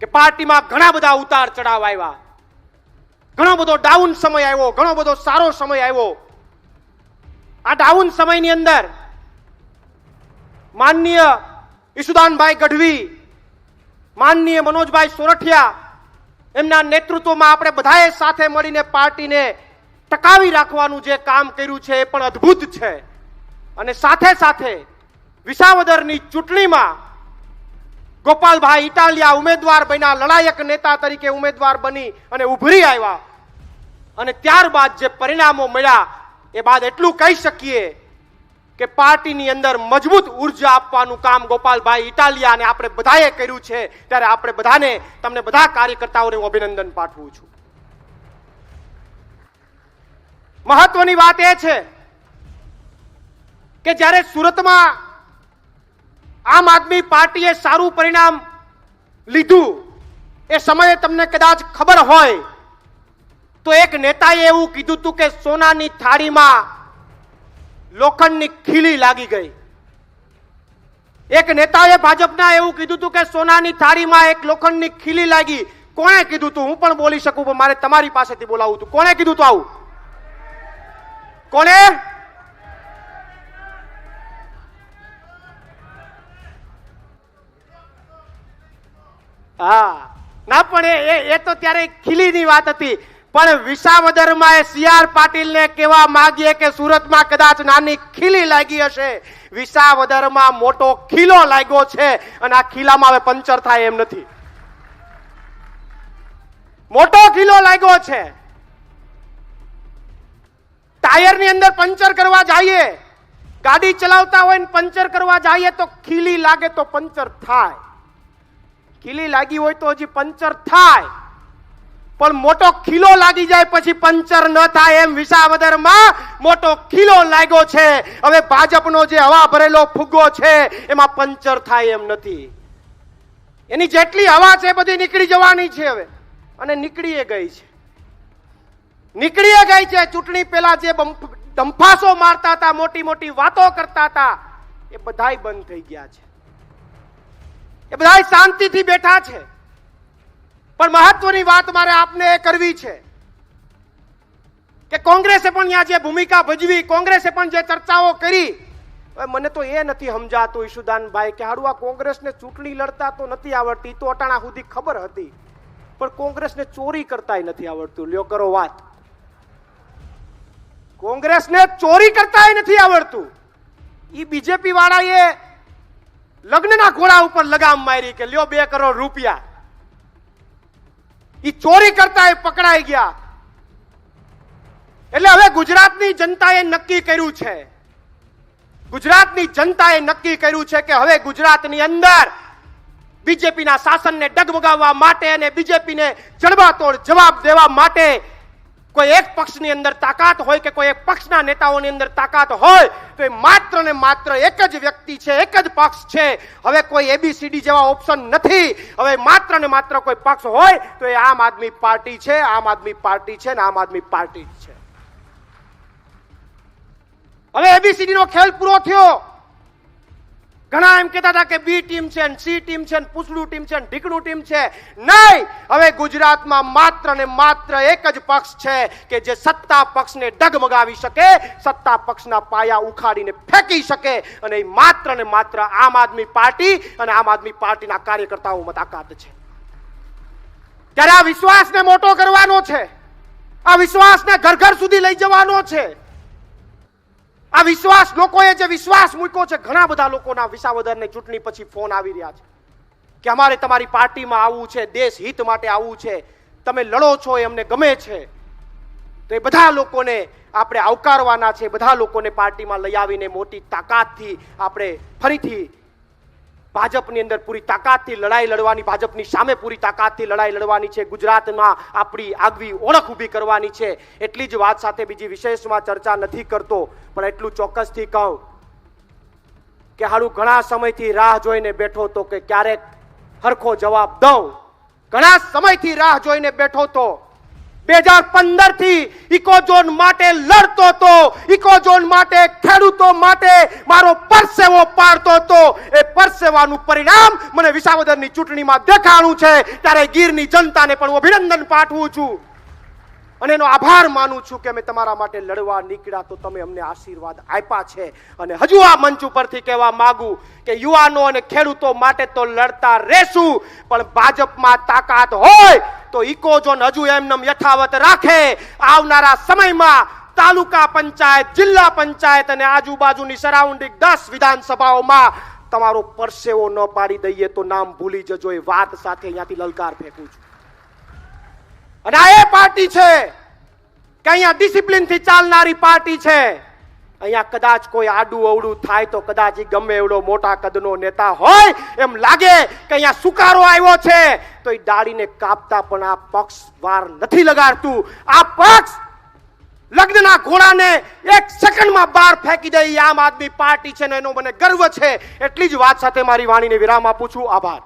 કે પાર્ટીમાં ઘણા બધા ઉતાર ચડાવ આવ્યા. ઘણો બધો ડાઉન સમય આવ્યો, ઘણો બધો સારો સમય આવ્યો. આ ડાઉન સમયની અંદર માનનીય ઈશુદાનભાઈ ગઢવી, માનનીય મનોજભાઈ સોરઠિયા એમના નેતૃત્વમાં આપણે બધાએ સાથે મળીને પાર્ટીને ટકાવી રાખવાનું જે કામ કર્યું છે એ પણ અદ્ભુત છે. અને સાથે સાથે વિસાવદરની ચૂંટણીમાં ગોપાલભાઈ ઇટાલિયા ઉમેદવાર બન્યા, લડાયક નેતા તરીકે ઉમેદવાર બની અને ઉભરી આવ્યા. અને ત્યારબાદ જે પરિણામો મળ્યા, એ બાદ એટલું કહી શકીએ કે પાર્ટીની અંદર મજબૂત ઊર્જા આપવાનું કામ ગોપાલભાઈ ઇટાલિયા અને આપણે બધાએ કર્યું છે. ત્યારે આપણે બધાને, તમને બધા કાર્યકર્તાઓને હું અભિનંદન પાઠવું છું. મહત્વની વાત એ છે કે જ્યારે સુરતમાં આમ આદમી પાર્ટીએ સારું પરિણામ લીધું. એ સમયે તમને કદાચ ખબર હોય, તો એક નેતાએ એવું કીધું હતું કે સોનાની થાળીમાં લોખંડની ખીલી લાગી ગઈ. એક નેતાએ ભાજપના એવું કીધું હતું કે સોનાની થાળીમાં એક લોખંડની ખીલી લાગી. કોણે કીધું હતું હું પણ બોલી શકું, પણ મારે તમારી પાસેથી બોલાવું હતું. કોણે કીધું હતું આવું? કોણે? હા. ના, પણ એ- એ તો ત્યારે ખીલીની વાત હતી. પણ વિસાવદરમાં એ સીઆર પાટીલને કહેવા માંગીએ કે સુરતમાં કદાચ નાની ખીલી લાગી હશે. વિસાવદરમાં મોટો ખીલો લાગ્યો છે અને આ ખીલામાં હવે પંચર થાય એમ નથી. મોટો ખીલો લાગ્યો છે. ટાયરની અંદર પંચર કરવા જઈએ. ગાડી ચલાવતા હોય પંચર કરવા જઈએ તો ખીલી લાગે તો પંચર થાય. ખીલી લાગી હોય તો હજી પંચર થાય. પણ મોટો ખીલો લાગી જાય પછી પંચર ન થાય એમ વિસાવદરમાં મોટો ખીલો લાગ્યો છે. હવે ભાજપનો જે હવા ભરેલો ફુગ્ગો છે, એમાં પંચર થાય એમ નથી. એની જેટલી હવા છે બધી નીકળી જવાની છે હવે. અને નીકળીએ ગઈ છે. નીકળીએ ગઈ છે. ચૂંટણી પહેલા જે દંફાસો મારતા હતા મોટી મોટી વાતો કરતા હતા, એ બધાય બંધ થઈ ગયા છે. એ બધા શાંતિથી બેઠા છે. પણ મહત્વની વાત મારે આપને એ કરવી છે કે કોંગ્રેસે પણ ત્યાં જે ભૂમિકા ભજવી, કોંગ્રેસે પણ જે ચર્ચાઓ કરી મને તો એ નથી સમજાતું ઈશુદાનભાઈ કે હારું આ કોંગ્રેસને ચૂંટણી લડતા તો નથી આવડતી, તો અટાણા સુધી ખબર હતી. પણ કોંગ્રેસને ચોરી કરતાય નથી આવડતું. લ્યો કરો વાત. કોંગ્રેસને ચોરી કરતાય નથી આવડતું. એ બીજેપી વાળાએ લગ્નના ઘોડા ઉપર લગામ મારી કે લ્યો બે કરોડ રૂપિયા. એ ચોરી કરતા એ પકડાઈ ગયા. એટલે હવે ગુજરાતની જનતાએ નક્કી કર્યું છે. ગુજરાતની જનતાએ નક્કી કર્યું છે કે હવે ગુજરાતની અંદર બીજેપીના શાસનને ડગમગાવવા માટે અને બીજેપીને જડબાતોડ જવાબ દેવા માટે કોઈ એક પક્ષની અંદર તાકાત હોય કે કોઈ એક પક્ષના નેતાઓની અંદર તાકાત હોય, તો એ માત્ર ને માત્ર એક જ વ્યક્તિ છે, એક જ પક્ષ છે. હવે કોઈ એબીસીડી જેવા ઓપ્શન નથી. હવે માત્ર ને માત્ર કોઈ પક્ષ હોય, તો એ આમ આદમી પાર્ટી છે, આમ આદમી પાર્ટી છે ને આમ આદમી પાર્ટી છે. હવે એબીસીડી નો ખેલ પૂરો થયો. ઘણા એમ કહેતા હતા કે બી ટીમ છે ને સી ટીમ છે ને પૂછડું ટીમ છે ને ઢીકણું ટીમ છે. નહીં! હવે ગુજરાતમાં માત્ર ને માત્ર એક જ પક્ષ છે કે જે સત્તા પક્ષને ડગમગાવી શકે, સત્તા પક્ષના પાયા ઉખાડીને ફેંકી શકે અને એ માત્ર ને માત્ર આમ આદમી પાર્ટી અને આમ આદમી પાર્ટીના કાર્યકર્તાઓમાં તાકાત છે. ત્યારે આ વિશ્વાસને મોટો કરવાનો છે. આ વિશ્વાસને ઘર ઘર સુધી લઈ જવાનો છે. આ વિશ્વાસ લોકોએ જે વિશ્વાસ મૂક્યો છે, ઘણા બધા લોકોના વિસાવદરને ચૂંટણી પછી ફોન આવી રહ્યા છે કે અમારે તમારી પાર્ટીમાં આવવું છે, દેશ હિત માટે આવવું છે, તમે લડો છો, એ અમને ગમે છે. તો એ બધા લોકોને આપણે આવકારવાના છે, બધા લોકોને પાર્ટીમાં લઈ આવીને મોટી તાકાતથી આપણે ફરીથી ભાજપની અંદર પૂરી તાકાતથી લડાઈ લડવાની, ભાજપની સામે પૂરી તાકાતથી લડાઈ લડવાની છે. ગુજરાતમાં આપણી આગવી ઓળખ ઊભી કરવાની છે. એટલી જ વાત સાથે બીજી વિશેષમાં ચર્ચા નથી કરતો, પણ એટલું ચોક્કસથી કહું કે હારું ઘણા સમયથી રાહ જોઈને બેઠો તો કે ક્યારેક હરખો જવાબ દઉં. ઘણા સમયથી રાહ જોઈને બેઠો તો બે હજાર પંદરથી ઇકોઝોન માટે લડતો હતો ઇકોઝોન માટે ખેડૂતો માટે મારો પરસેવો પાડતો હતો એ પરસેવાનું પરિણામ મને વિસાવદરની ચૂંટણીમાં દેખાણું છે. ત્યારે ગીરની જનતાને પણ હું અભિનંદન પાઠવું છું. અને એનો આભાર માનું છું કે અમે તમારા માટે લડવા નીકળ્યા તો તમે અમને આશીર્વાદ આપ્યા છે. અને હજુ આ મંચ ઉપરથી કહેવા માંગુ કે યુવાનો અને ખેડૂતો માટે તો લડતા રહેશું, પણ ભાજપમાં તાકાત હોય તો ઇકોઝોન હજુ એમનેમ યથાવત રાખે. આવનારા સમયમાં તાલુકા પંચાયત, જિલ્લા પંચાયત અને આજુબાજુની સરાઉન્ડિંગ દસ વિધાનસભાઓમાં તમારો પરસેવો ન પાડી દઈએ તો નામ ભૂલી જજો. એ વાત સાથે અહીંયાથી લલકાર ફેંકું છું. અને આ એ પાર્ટી છે કે અહીંયા ડિસિપ્લિનથી ચાલનારી પાર્ટી છે. અહીંયા કદાચ કોઈ આડું અવડું થાય તો કદાચ એ ગમે એવડો મોટા કદનો નેતા હોય, એમ લાગે કે અહીંયા સુકારો આવ્યો છે, તો એ દાડીને કાપતા પણ આ પક્ષ વાર નથી લગાડતું. આ પક્ષ લગ્નના ઘોડાને એક સેકન્ડમાં બહાર ફેંકી દે. આમ આદમી પાર્ટી છે ને એનો મને ગર્વ છે. એટલી જ વાત સાથે મારી વાણીને વિરામ આપું છું. આભાર.